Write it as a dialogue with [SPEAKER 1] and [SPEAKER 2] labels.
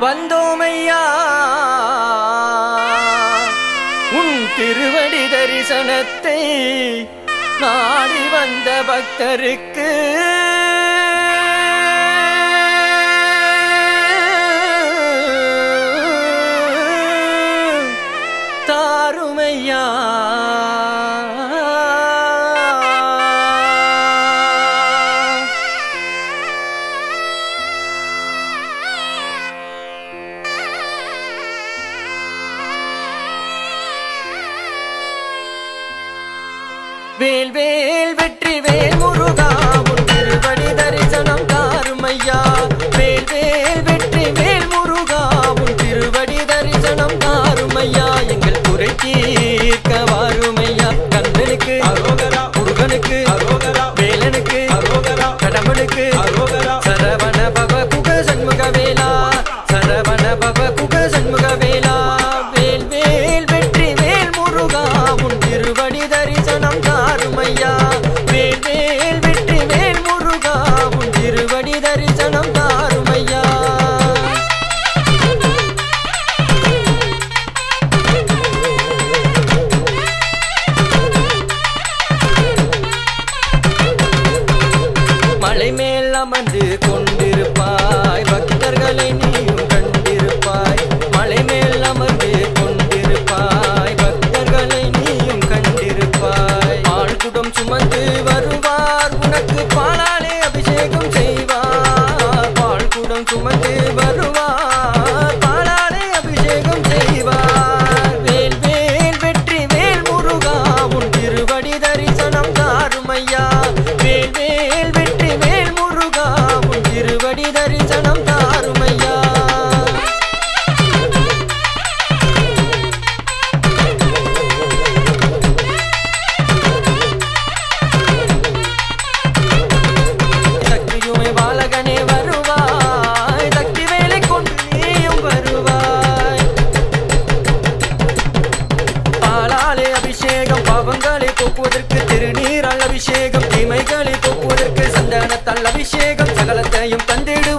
[SPEAKER 1] வந்தோமையா? உன் திருவடி தரிசனத்தை நாடி வந்த பக்தருக்கு தாருமையா? வேல் வேல் வெற்றி வேல் முருகா உன் திருவடி தரிசனம் தாருமையா வேல் வேல் வெற்றி வேல் முருகா உன் திருவடி தரிசனம் தாருமையா எங்கள் குறை தீர்க்க வாருமையா கண்ணனுக்கு அமர்ந்து கொண்டிருப்பான் போக்குவதற்கு திருநீரால் அபிஷேகம் தீமைகளை போக்குவதற்கு சந்தானத்தால் அபிஷேகம் சகலத்தையும் தந்திடு